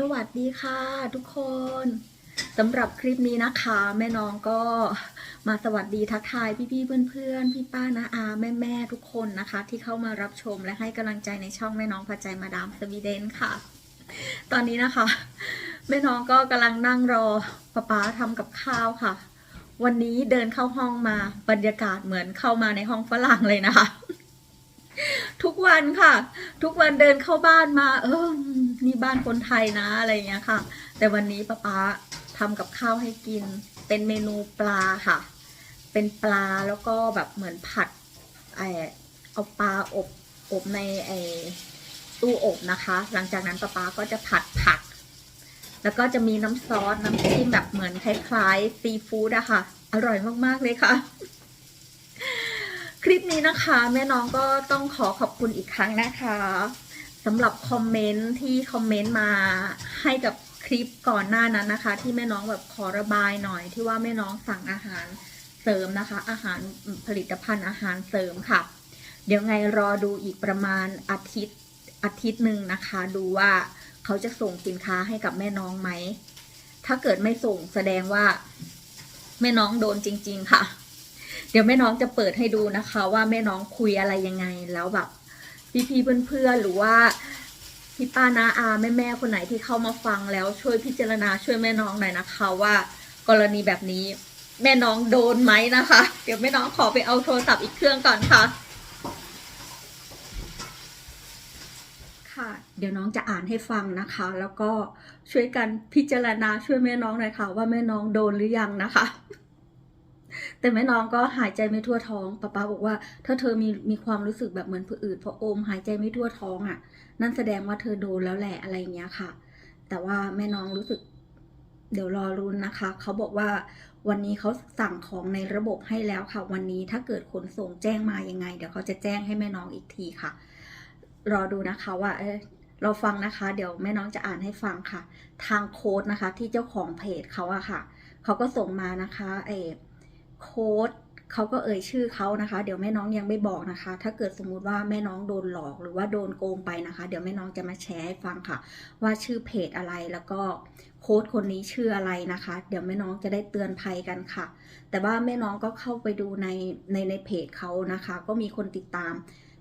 สวัสดีค่ะทุกคนสำหรับคลิปนี้นะคะ แม่น้องก็มาสวัสดีทักทายพี่ๆเพื่อนๆ พี่ป้านาอาแม่ๆทุกคนนะคะ ที่เข้ามารับชมและให้กำลังใจในช่องแม่น้องพอใจมาดามสวีเดนค่ะ ตอนนี้นะคะ แม่น้องก็กำลังนั่งรอป๊าป๊าทำกับข้าวค่ะ วันนี้เดินเข้าห้องมาบรรยากาศเหมือนเข้ามาในห้องฝรั่งเลยนะคะ ทุกวันค่ะ ทุกวันเดินเข้าบ้านมา เออ นี่บ้านคนไทยนะอะไรอย่างเงี้ยค่ะ แต่วันนี้ป้าป๊าทำกับข้าวให้กิน เป็นเมนูปลาค่ะ เป็นปลาแล้วก็แบบเหมือนผัดไอเอาปลาอบอบในไอตู้อบนะคะ หลังจากนั้นป้าป๊าก็จะผัดผัก แล้วก็จะมีน้ำซอสน้ำจิ้มแบบเหมือนคล้ายๆซีฟู้ดอะค่ะ อร่อยมากๆเลยค่ะคลิปนี้นะคะ แม่น้องก็ต้องขอขอบคุณอีกครั้งนะคะ สำหรับคอมเมนต์ที่คอมเมนต์มาให้กับคลิปก่อนหน้านั้นนะคะ ที่แม่น้องแบบขอระบายหน่อยที่ว่าแม่น้องสั่งอาหารเสริมนะคะ อาหารผลิตภัณฑ์อาหารเสริมค่ะ เดี๋ยวไงรอดูอีกประมาณอาทิตย์อาทิตย์หนึ่งนะคะ ดูว่าเขาจะส่งสินค้าให้กับแม่น้องไหม ถ้าเกิดไม่ส่งแสดงว่า แม่น้องโดนจริง ๆ ค่ะ เดี๋ยวแม่น้องจะเปิดให้ดูนะคะ ว่าแม่น้องคุยอะไรยังไงแล้วแบบ พี่ๆเพื่อนๆหรือว่าพี่ป้านาอาแม่แม่ๆคนไหนที่เข้ามาฟังแล้วช่วยพิจารณาช่วยแม่น้องหน่อยนะคะว่า กรณีแบบนี้แม่น้องโดนไหมนะคะ เดี๋ยวแม่น้องขอไปเอาโทรศัพท์อีกเครื่องก่อนค่ะ ค่ะ เดี๋ยวน้องจะอ่านให้ฟังนะคะ แล้วก็ช่วยกันพิจารณาช่วยแม่น้องหน่อยค่ะ ว่าแม่น้องโดนหรือยังนะคะ แต่แม่น้องก็หายใจไม่ทั่วท้องป้าป้าบอกว่า ถ้าเธอมีมีความรู้สึกแบบเหมือนผะอืดผะอมหายใจไม่ทั่วท้องอะ นั่นแสดงว่าเธอโดนแล้วแหละอะไรอย่างเงี้ยค่ะ แต่ว่าแม่น้องรู้สึก เดี๋ยวรอรุนนะคะ เขาบอกว่าวันนี้เขาสั่งของในระบบให้แล้วค่ะ วันนี้ถ้าเกิดขนส่งแจ้งมายังไง เดี๋ยวเขาจะแจ้งให้แม่น้องอีกทีค่ะ รอดูนะคะว่าเออเราฟังนะคะ เดี๋ยวแม่น้องจะอ่านให้ฟังค่ะ ทางโค้ดนะคะ ที่เจ้าของเพจเขาอะค่ะ เขาก็ส่งมานะคะเออ โค้ดเขาก็เอ่ยชื่อเขานะคะ เดี๋ยวแม่น้องยังไม่บอกนะคะ ถ้าเกิดสมมุติว่าแม่น้องโดนหลอกหรือว่าโดนโกงไปนะคะ เดี๋ยวแม่น้องจะมาแชร์ให้ฟังค่ะ ว่าชื่อเพจอะไรแล้วก็โค้ดคนนี้ชื่ออะไรนะคะ เดี๋ยวแม่น้องจะได้เตือนภัยกันค่ะ แต่ว่าแม่น้องก็เข้าไปดูในในในเพจเขานะคะ ก็มีคนติดตาม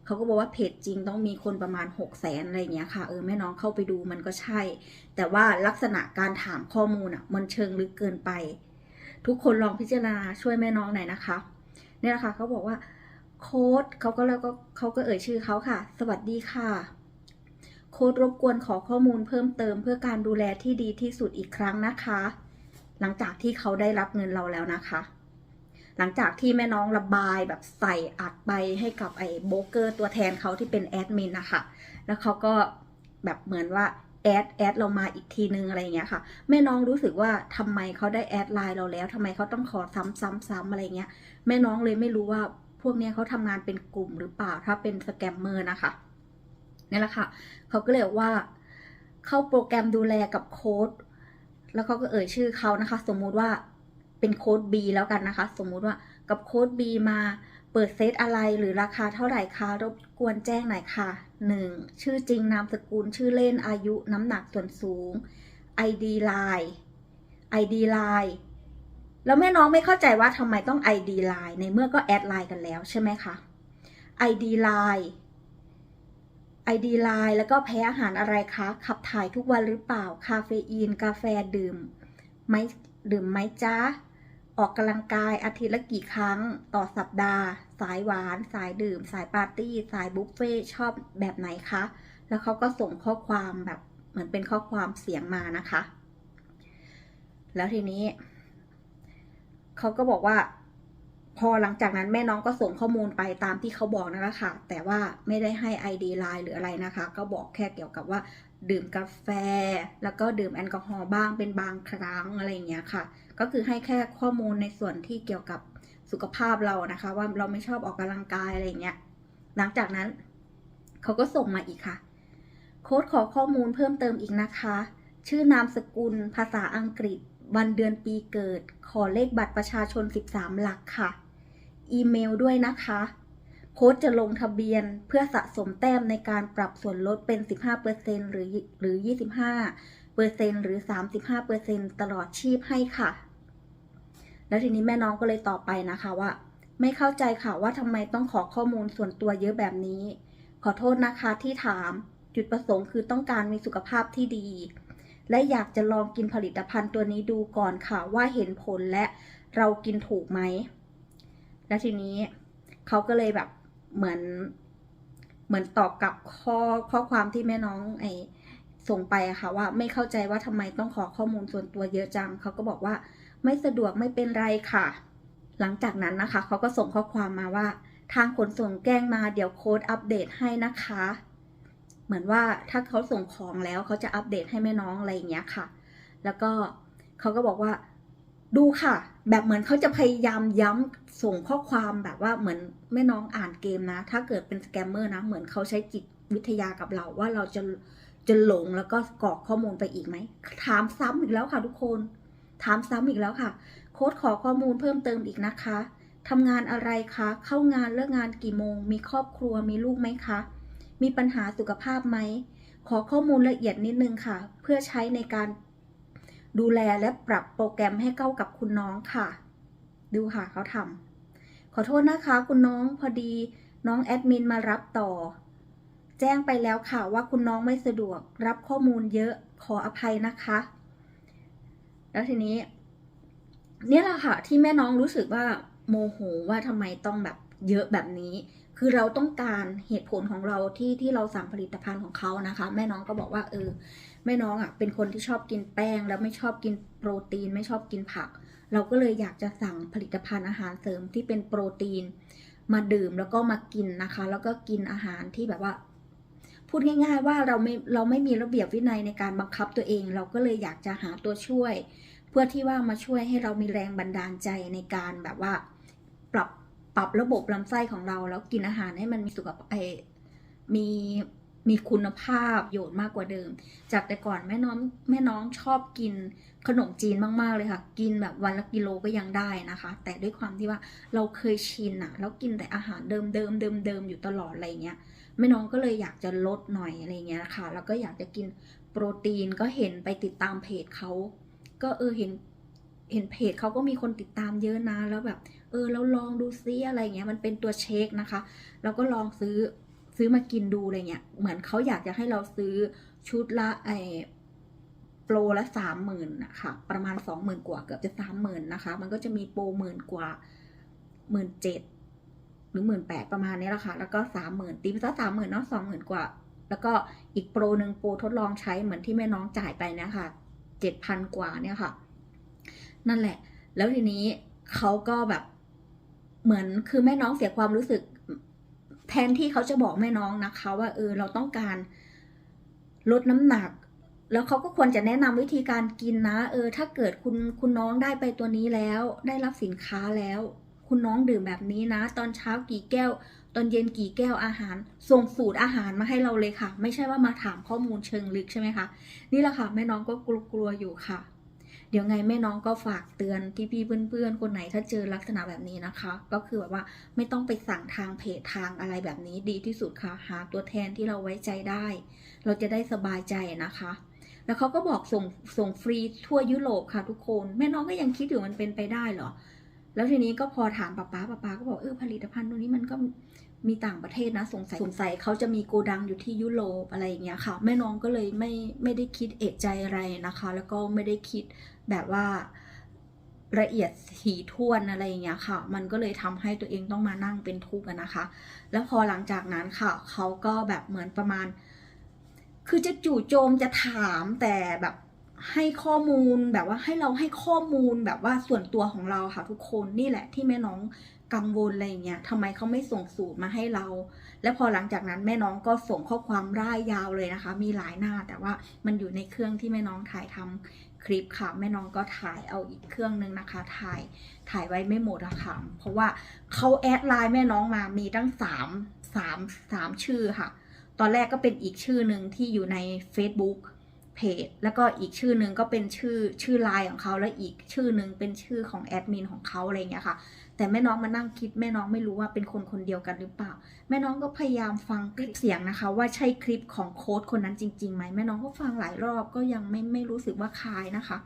เขาก็บอกว่าเพจจริงต้องมีคนประมาณ6 0แสนอะไรอย่างเงี้ยค่ะเออแม่น้องเข้าไปดูมันก็ใช่ แต่ว่าลักษณะการถามข้อมูลอะมันเชิงลึกเกินไป ทุกคนลองพิจารณาช่วยแม่น้องหน่อยนะคะเนี่ยนะคะเขาบอกว่าโค้ดเขาก็แล้วก็เขาก็เอ่ยชื่อเขาค่ะ สวัสดีค่ะ โค้ดรบกวนขอข้อมูลเพิ่มเติมเพื่อการดูแลที่ดีที่สุดอีกครั้งนะคะ หลังจากที่เขาได้รับเงินเราแล้วนะคะ หลังจากที่แม่น้องระบายแบบใส่อัดไปให้กับไอ้โบเกอร์ตัวแทนเขาที่เป็นแอดมินนะคะแล้วเขาก็แบบเหมือนว่า แอดแอดเรามาอีกทีนึงอะไรเงี้ยค่ะ แม่น้องรู้สึกว่าทำไมเขาได้แอดไลน์เราแล้วทำไมเขาต้องขอซ้ำซ้ำซ้ำอะไรเงี้ย แม่น้องเลยไม่รู้ว่าพวกเนี้ยเขาทำงานเป็นกลุ่มหรือเปล่าถ้าเป็นสแกมเมอร์นะคะนี่แหละค่ะเขาก็เลยกว่าเข้าโปรแกรมดูแลกับโค้ดแล้วเขาก็เอ่ยชื่อเขานะคะ สมมุติว่าเป็นโค้ด B แล้วกันนะคะ สมมุติว่ากับโค้ด B มา เปิดเซตอะไรหรือราคาเท่าไหร่คะรบกวนแจ้งหน่อยค่ะ 1. ชื่อจริงนามสกุลชื่อเล่นอายุน้ำหนักส่วนสูง ID Line ID Line แล้วแม่น้องไม่เข้าใจว่าทำไมต้อง ID Line ในเมื่อก็แอดไลน์กันแล้วใช่ไหมคะ ID Line ID Line แล้วก็แพ้อาหารอะไรคะ ขับถ่ายทุกวันหรือเปล่า คาเฟอีน กาแฟดื่มไหมดื่มไหมจ้าออกกำลังกายอาทิตย์ละกี่ครั้งต่อสัปดาห์ สายหวาน สายดื่ม สายปาร์ตี้ สายบุฟเฟ่ชอบแบบไหนคะ แล้วเขาก็ส่งข้อความแบบเหมือนเป็นข้อความเสียงมานะคะ แล้วทีนี้เขาก็บอกว่า พอหลังจากนั้นแม่น้องก็ส่งข้อมูลไปตามที่เขาบอกนั่นแหละค่ะ แต่ว่าไม่ได้ให้ ID ไลน์หรืออะไรนะคะ ก็บอกแค่เกี่ยวกับว่า ดื่มกาแฟ แล้วก็ดื่มแอลกอฮอล์บ้างเป็นบางครั้งอะไรอย่างเงี้ยค่ะ ก็คือให้แค่ข้อมูลในส่วนที่เกี่ยวกับ สุขภาพเรานะคะ ว่าเราไม่ชอบออกกำลังกายอะไรอย่างเงี้ยหลังจากนั้นเขาก็ส่งมาอีกค่ะ โค้ดขอข้อมูลเพิ่มเติมอีกนะคะ ชื่อนามสกุล ภาษาอังกฤษ วันเดือนปีเกิด ขอเลขบัตรประชาชน 13 หลักค่ะ อีเมลด้วยนะคะ โค้ดจะลงทะเบียนเพื่อสะสมแต้มในการปรับส่วนลดเป็น 15%หรือหรือ 25%หรือ 35%ตลอดชีพให้ค่ะ แล้วทีนี้แม่น้องก็เลยตอบไปนะคะว่า ไม่เข้าใจค่ะว่าทำไมต้องขอข้อมูลส่วนตัวเยอะแบบนี้ ขอโทษนะคะที่ถาม จุดประสงค์คือต้องการมีสุขภาพที่ดี และอยากจะลองกินผลิตภัณฑ์ตัวนี้ดูก่อนค่ะว่าเห็นผลและเรากินถูกไหม แล้วทีนี้เขาก็เลยแบบเหมือนเหมือนตอบกับข้อข้อความที่แม่น้องไอส่งไปอะค่ะว่าไม่เข้าใจว่าทำไมต้องขอข้อมูลส่วนตัวเยอะจังเขาก็บอกว่า ไม่สะดวกไม่เป็นไรค่ะ หลังจากนั้นนะคะเขาก็ส่งข้อความมาว่า ทางขนส่งแจ้งมาเดี๋ยวโค้ดอัปเดตให้นะคะ เหมือนว่าถ้าเขาส่งของแล้วเขาจะอัปเดตให้แม่น้องอะไรอย่างเงี้ยค่ะ แล้วก็เขาก็บอกว่าดูค่ะ แบบเหมือนเขาจะพยายามย้ำส่งข้อความแบบว่าเหมือนแม่น้องอ่านเกมนะ ถ้าเกิดเป็นสแกมเมอร์นะ เหมือนเขาใช้จิตวิทยากับเราว่าเราจะจะหลงแล้วก็กรอกข้อมูลไปอีกไหม ถามซ้ำอีกแล้วค่ะทุกคน ถามซ้ำอีกแล้วค่ะ โค้ดขอข้อมูลเพิ่มเติมอีกนะคะทำงานอะไรคะ เข้างานเลิกงานกี่โมง มีครอบครัวมีลูกไหมคะ มีปัญหาสุขภาพไหม ขอข้อมูลละเอียดนิดนึงค่ะ เพื่อใช้ในการดูแลและปรับโปรแกรมให้เข้ากับคุณน้องค่ะ ดูค่ะเขาทำขอโทษนะคะคุณน้องพอดีน้องแอดมินมารับต่อ แจ้งไปแล้วค่ะว่าคุณน้องไม่สะดวกรับข้อมูลเยอะขออภัยนะคะ แล้วทีนี้ เนี่ยแหละค่ะที่แม่น้องรู้สึกว่าโมโหว่าทำไมต้องแบบเยอะแบบนี้ คือเราต้องการเหตุผลของเราที่ที่เราสั่งผลิตภัณฑ์ของเขานะคะ แม่น้องก็บอกว่าเออแม่น้องอะเป็นคนที่ชอบกินแป้ง แล้วไม่ชอบกินโปรตีน ไม่ชอบกินผัก เราก็เลยอยากจะสั่งผลิตภัณฑ์อาหารเสริมที่เป็นโปรตีน มาดื่มแล้วก็มากินนะคะ แล้วก็กินอาหารที่แบบว่า พูดง่าย ๆ ว่าเราไม่เราไม่มีระเบียบวินัยในการบังคับตัวเอง เราก็เลยอยากจะหาตัวช่วย เพื่อที่ว่ามาช่วยให้เรามีแรงบันดาลใจในการแบบว่า ปรับปรับระบบลำไส้ของเรา แล้วกินอาหารให้มันมีสุขภาพมีมีคุณภาพโยชน์มากกว่าเดิม จากแต่ก่อนแม่น้องแม่น้องชอบกินขนมจีนมากๆเลยค่ะ กินแบบวันละกิโลก็ยังได้นะคะ แต่ด้วยความที่ว่าเราเคยชินอะแล้วกินแต่อาหารเดิมเดิมเดิมเดิมๆอยู่ตลอดอะไรเงี้ย แม่น้องก็เลยอยากจะลดหน่อยอะไรเงี้ยค่ะ แล้วก็อยากจะกินโปรตีนก็เห็นไปติดตามเพจเขาก็เออเห็นเห็นเพจเขาก็มีคนติดตามเยอะนะแล้วแบบ เออเราลองดูซิอะไรเงี้ยมันเป็นตัวเช็คนะคะ แล้วก็ลองซื้อซื้อมากินดูอะไรเงี้ยเหมือนเขาอยากจะให้เราซื้อชุดละไอโปรละสามหมื่นนะคะประมาณสองหมื่นกว่าเกือบจะสามหมื่นนะคะ มันก็จะมีโปรหมื่นกว่าหมื่นเจ็ด หรือหมื่นแปดประมาณนี้แหละค่ะ แล้วก็สามหมื่นตีไปซะสามหมื่นเนาะสองหมื่นกว่า แล้วก็อีกโปรหนึ่งโปรทดลองใช้เหมือนที่แม่น้องจ่ายไปนะคะเจ็ดพันกว่าเนี่ยค่ะ นั่นแหละ แล้วทีนี้เขาก็แบบเหมือนคือแม่น้องเสียความรู้สึก แทนที่เขาจะบอกแม่น้องนะคะว่าเออเราต้องการลดน้ำหนัก แล้วเขาก็ควรจะแนะนำวิธีการกินนะ เออ ถ้าเกิดคุณคุณน้องได้ไปตัวนี้แล้ว ได้รับสินค้าแล้ว คุณน้องดื่มแบบนี้นะ ตอนเช้ากี่แก้ว ตอนเย็นกี่แก้วอาหาร ส่งสูตรอาหารมาให้เราเลยค่ะ ไม่ใช่ว่ามาถามข้อมูลเชิงลึกใช่ไหมคะนี่แหละค่ะแม่น้องก็กลัวๆอยู่ค่ะ เดี๋ยวไงแม่น้องก็ฝากเตือนที่พี่ๆเพื่อนๆคนไหนถ้าเจอลักษณะแบบนี้นะคะ ก็คือแบบว่าไม่ต้องไปสั่งทางเพจทางอะไรแบบนี้ดีที่สุดค่ะ หาตัวแทนที่เราไว้ใจได้ เราจะได้สบายใจนะคะแล้วเขาก็บอกส่งส่งฟรีทั่วยุโรปค่ะทุกคน แม่น้องก็ยังคิดอยู่มันเป็นไปได้เหรอ แล้วทีนี้ก็พอถามป้าป้าป้าป้าก็บอกเออผลิตภัณฑ์ตัวนี้มันก็มีต่างประเทศนะสงสัยสงสัยเขาจะมีโกดังอยู่ที่ยุโรปอะไรอย่างเงี้ยค่ะแม่น้องก็เลยไม่ไม่ได้คิดเอะใจอะไรนะคะ แล้วก็ไม่ได้คิดแบบว่าละเอียดถี่ถ้วนอะไรอย่างเงี้ยค่ะ มันก็เลยทำให้ตัวเองต้องมานั่งเป็นทุกข์นะคะ แล้วพอหลังจากนั้นค่ะเขาก็แบบเหมือนประมาณ คือจะจู่โจมจะถามแต่แบบ ให้ข้อมูลแบบว่าให้เราให้ข้อมูลแบบว่าส่วนตัวของเราค่ะทุกคนนี่แหละที่แม่น้องกังวลอะไรอย่างเงี้ยทำไมเขาไม่ส่งสูตรมาให้เรา แล้วพอหลังจากนั้นแม่น้องก็ส่งข้อความร่ายยาวเลยนะคะ มีหลายหน้าแต่ว่ามันอยู่ในเครื่องที่แม่น้องถ่ายทำคลิปค่ะ แม่น้องก็ถ่ายเอาอีกเครื่องนึงนะคะ ถ่ายถ่ายไว้ไม่หมดอะค่ะเพราะว่าเขาแอดไลน์แม่น้องมามีตั้งสามสามสามชื่อค่ะ ตอนแรกก็เป็นอีกชื่อหนึ่งที่อยู่ใน Facebook เพจแล้วก็อีกชื่อหนึ่งก็เป็นชื่อชื่อไลน์ของเขาแล้วอีกชื่อหนึ่งเป็นชื่อของแอดมินของเขาอะไรเงี้ยค่ะ แต่แม่น้องมานั่งคิดแม่น้องไม่รู้ว่าเป็นคนคนเดียวกันหรือเปล่า แม่น้องก็พยายามฟังคลิปเสียงนะคะ ว่าใช่คลิปของโค้ดคนนั้นจริงๆไหมแม่น้องก็ฟังหลายรอบก็ยังไม่ไม่รู้สึกว่าคล้ายนะคะ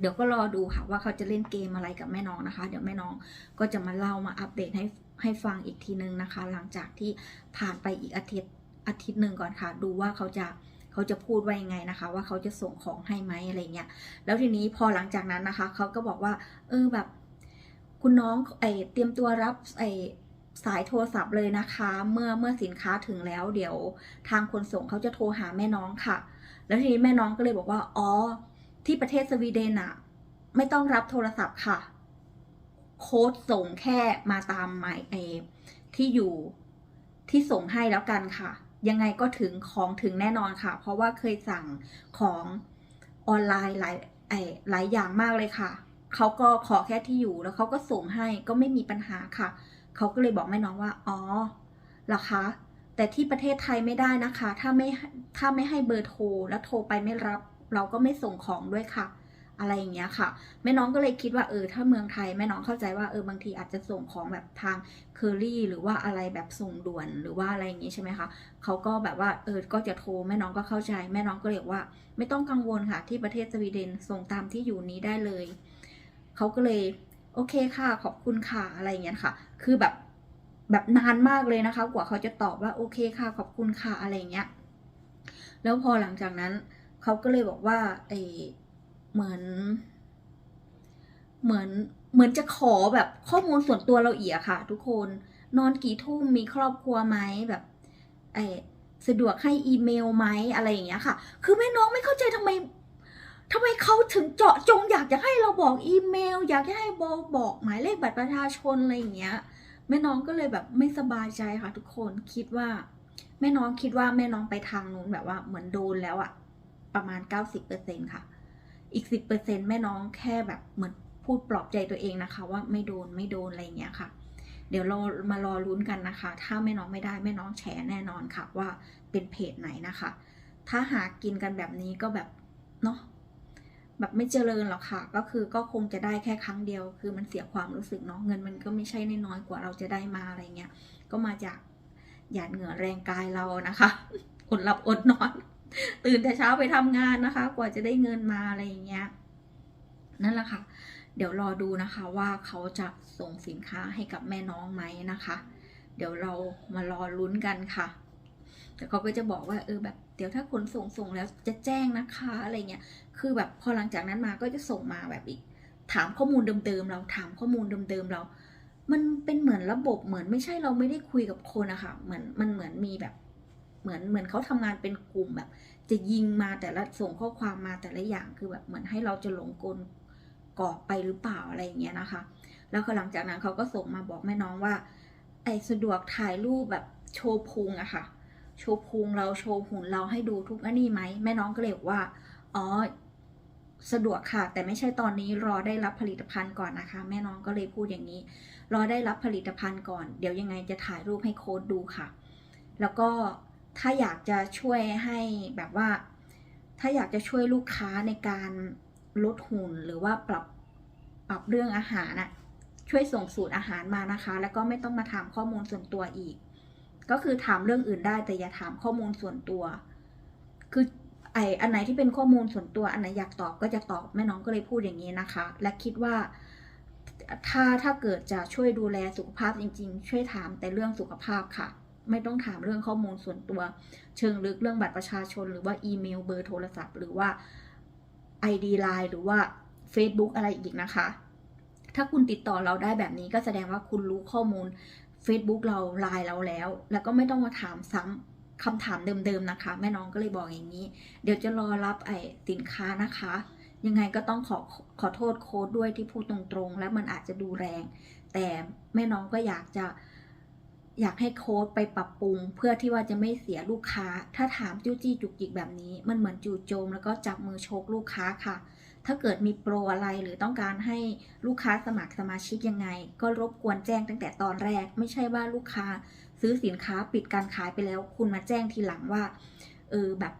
เดี๋ยวก็รอดูค่ะว่าเขาจะเล่นเกมอะไรกับแม่น้องนะคะ เดี๋ยวแม่น้องก็จะมาเล่ามาอัปเดตให้ให้ฟังอีกทีนึงนะคะ หลังจากที่ผ่านไปอีกอาทิตย์อาทิตย์หนึ่งก่อนค่ะ ดูว่าเขาจะ เขาจะพูดว่ายังไงนะคะ ว่าเขาจะส่งของให้ไหมอะไรเงี้ยแล้วทีนี้พอหลังจากนั้นนะคะเขาก็บอกว่า เออแบบ คุณน้องไอเตรียมตัวรับไอสายโทรศัพท์เลยนะคะ เมื่อเมื่อสินค้าถึงแล้ว เดี๋ยวทางขนส่งเขาจะโทรหาแม่น้องค่ะ แล้วทีนี้แม่น้องก็เลยบอกว่าอ๋อที่ประเทศสวีเดนอะไม่ต้องรับโทรศัพท์ค่ะ โค้ดส่งแค่มาตามหมายไอที่อยู่ที่ส่งให้แล้วกันค่ะ ยังไงก็ถึงของถึงแน่นอนค่ะ เพราะว่าเคยสั่งของออนไลน์หลายไอหลายอย่างมากเลยค่ะ เขาก็ขอแค่ที่อยู่แล้วเขาก็ส่งให้ก็ไม่มีปัญหาค่ะ เขาก็เลยบอกแม่น้องว่า อ๋อเหรอคะ แต่ที่ประเทศไทยไม่ได้นะคะ ถ้าไม่ถ้าไม่ให้เบอร์โทรแล้วโทรไปไม่รับ เราก็ไม่ส่งของด้วยค่ะ อะไรอย่างเงี้ยค่ะ แม่น้องก็เลยคิดว่าเออถ้าเมืองไทยแม่น้องเข้าใจว่าเออบางทีอาจจะส่งของแบบทางเคอรี่หรือว่าอะไรแบบส่งด่วนหรือว่าอะไรอย่างงี้ใช่ไหมคะเขาก็แบบว่าเออก็จะโทรแม่น้องก็เข้าใจ แม่น้องก็เลยกว่า ไม่ต้องกังวลค่ะ ที่ประเทศสวีเดนส่งตามที่อยู่นี้ได้เลยเขาก็เลยโอเคค่ะขอบคุณค่ะอะไรอย่างเงี้ยค่ะ คือแบบแบบนานมากเลยนะคะ กว่าเขาจะตอบว่าโอเคค่ะขอบคุณค่ะอะไรอย่างเงี้ยแล้วพอหลังจากนั้นเขาก็เลยบอกว่าไอ เหมือน เหมือนเหมือนจะขอแบบข้อมูลส่วนตัวเราอีกค่ะ ทุกคนนอนกี่ทุ่มมีครอบครัวไหมแบบไอสะดวกให้อีเมลไหมอะไรอย่างเงี้ยค่ะ คือแม่น้องไม่เข้าใจทำไมทำไมเขาถึงเจาะจงอยากจะให้เราบอกอีเมล อยากจะให้บอกบอกหมายเลขบัตรประชาชนอะไรอย่างเงี้ย แม่น้องก็เลยแบบไม่สบายใจค่ะ ทุกคนคิดว่า แม่น้องคิดว่าแม่น้องไปทางนู้นแบบว่าเหมือนโดนแล้วอะประมาณ 90%ค่ะ อีก 10%แม่น้องแค่แบบเหมือนพูดปลอบใจตัวเองนะคะ ว่าไม่โดนไม่โดนอะไรเงี้ยค่ะ เดี๋ยวเรามารอลุ้นกันนะคะ ถ้าแม่น้องไม่ได้แม่น้องแชร์แน่นอนค่ะ ว่าเป็นเพจไหนนะคะ ถ้าหากินกันแบบนี้ก็แบบเนาะแบบไม่เจริญหรอกค่ะ ก็คือก็คงจะได้แค่ครั้งเดียว คือมันเสียความรู้สึกเนาะเงินมันก็ไม่ใช่น้อยกว่าเราจะได้มาอะไรเงี้ยก็มาจากหยาดเหงื่อแรงกายเรานะคะอดหลับอดนอน ตื่นแต่เช้าไปทำงานนะคะ กว่าจะได้เงินมาอะไรอย่างเงี้ยนั่นแหละค่ะ เดี๋ยวรอดูนะคะว่าเขาจะส่งสินค้าให้กับแม่น้องไหมนะคะ เดี๋ยวเรามารอลุ้นกันค่ะ แต่เขาก็จะบอกว่าเออแบบเดี๋ยวถ้าขนส่งส่งแล้วจะแจ้งนะคะอะไรเงี้ย คือแบบพอหลังจากนั้นมาก็จะส่งมาแบบอีก ถามข้อมูลเดิมๆเราถามข้อมูลเดิมๆเรา มันเป็นเหมือนระบบเหมือนไม่ใช่เราไม่ได้คุยกับคนอะค่ะเหมือนมันเหมือนมีแบบ เหมือนเหมือนเขาทำงานเป็นกลุ่มแบบ จะยิงมาแต่ละส่งข้อความมาแต่ละอย่างคือแบบเหมือนให้เราจะหลงกลกรอกไปหรือเปล่าอะไรอย่างเงี้ยนะคะ แล้วหลังจากนั้นเขาก็ส่งมาบอกแม่น้องว่า ไอ้สะดวกถ่ายรูปแบบโชว์พุงอะค่ะ โชว์พุงเราโชว์หุ่นเราให้ดูทุกอันนี้ไหมแม่น้องก็เลยบอกว่า อ๋อ สะดวกค่ะ แต่ไม่ใช่ตอนนี้รอได้รับผลิตภัณฑ์ก่อนนะคะ แม่น้องก็เลยพูดอย่างนี้ รอได้รับผลิตภัณฑ์ก่อน เดี๋ยวยังไงจะถ่ายรูปให้โค้ดดูค่ะ แล้วก็ ถ้าอยากจะช่วยให้แบบว่า ถ้าอยากจะช่วยลูกค้าในการลดหุ่นหรือว่าปรับปรับเรื่องอาหารน่ะช่วยส่งสูตรอาหารมานะคะ แล้วก็ไม่ต้องมาถามข้อมูลส่วนตัวอีก ก็คือถามเรื่องอื่นได้แต่อย่าถามข้อมูลส่วนตัว คือไออันไหนที่เป็นข้อมูลส่วนตัวอันไหนอยากตอบก็จะตอบแม่น้องก็เลยพูดอย่างนี้นะคะ และคิดว่าถ้าถ้าเกิดจะช่วยดูแลสุขภาพจริง ๆ ช่วยถามแต่เรื่องสุขภาพค่ะ ไม่ต้องถามเรื่องข้อมูลส่วนตัว เชิงลึกเรื่องบัตรประชาชน หรือว่าอีเมลเบอร์โทรศัพท์ หรือว่า ID Line หรือว่า Facebook อะไรอีกนะคะ ถ้าคุณติดต่อเราได้แบบนี้ก็แสดงว่าคุณรู้ข้อมูล Facebook เราไลน์เราแล้ว แล้วก็ไม่ต้องมาถามซ้ำคำถามเดิมๆนะคะ แม่น้องก็เลยบอกอย่างนี้ เดี๋ยวจะรอรับไอ้สินค้านะคะ ยังไงก็ต้องขอขอโทษโค้ดด้วยที่พูดตรงๆ และมันอาจจะดูแรง แต่แม่น้องก็อยากจะ อยากให้โค้ดไปปรับปรุง เพื่อที่ว่าจะไม่เสียลูกค้า ถ้าถามจู้จี้จุกจิกแบบนี้ มันเหมือนจู่โจม แล้วก็จับมือโชกลูกค้าค่ะ ถ้าเกิดมีโปรอะไรหรือต้องการให้ลูกค้าสมัครสมาชิกยังไง ก็รบกวนแจ้งตั้งแต่ตอนแรก ไม่ใช่ว่าลูกค้า ซื้อสินค้าปิดการขายไปแล้ว คุณมาแจ้งทีหลังว่าเออแบบ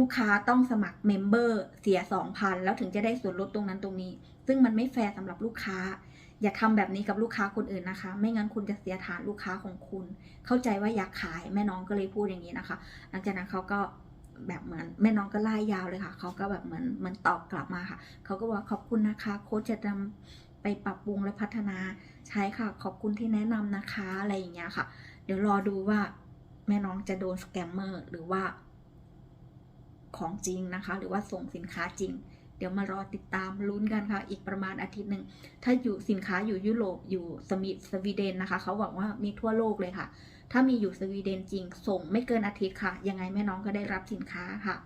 ลูกค้าต้องสมัครเมมเบอร์เสีย 2,000 แล้วถึงจะได้ส่วนลดตรงนั้นตรงนี้ ซึ่งมันไม่แฟร์สำหรับลูกค้า อย่าทำแบบนี้กับลูกค้าคนอื่นนะคะ ไม่งั้นคุณจะเสียฐานลูกค้าของคุณ เข้าใจว่าอยากขายแม่น้องก็เลยพูดอย่างนี้นะคะ หลังจากนั้นเขาก็แบบเหมือนแม่น้องก็ไล่ยาวเลยค่ะ เขาก็แบบเหมือนเหมือนตอบกลับมาค่ะ เขาก็บอกขอบคุณนะคะ โค้ชจะนำไปปรับปรุงและพัฒนาใช้ค่ะ ขอบคุณที่แนะนำนะคะอะไรอย่างเงี้ยค่ะ เดี๋ยวรอดูว่าแม่น้องจะโดนสแกมเมอร์หรือว่าของจริงนะคะ หรือว่าส่งสินค้าจริง เดี๋ยวมารอติดตามลุ้นกันค่ะ อีกประมาณอาทิตย์หนึ่ง ถ้าอยู่สินค้าอยู่ยุโรปอยู่สมิสวีเดนนะคะ เขาบอกว่ามีทั่วโลกเลยค่ะ ถ้ามีอยู่สวีเดนจริง ส่งไม่เกินอาทิตย์ค่ะ ยังไงแม่น้องก็ได้รับสินค้าค่ะ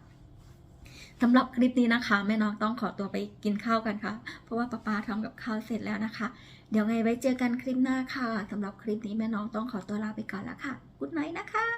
สำหรับคลิปนี้นะคะ แม่น้องต้องขอตัวไปกินข้าวกันค่ะ เพราะว่าป้าปาทำกับข้าวเสร็จแล้วนะคะ เดี๋ยวไงไว้เจอกันคลิปหน้าค่ะสำหรับคลิปนี้แม่น้องต้องขอตัวลาไปก่อนแล้วค่ะกุ๊ดไนท์นะคะ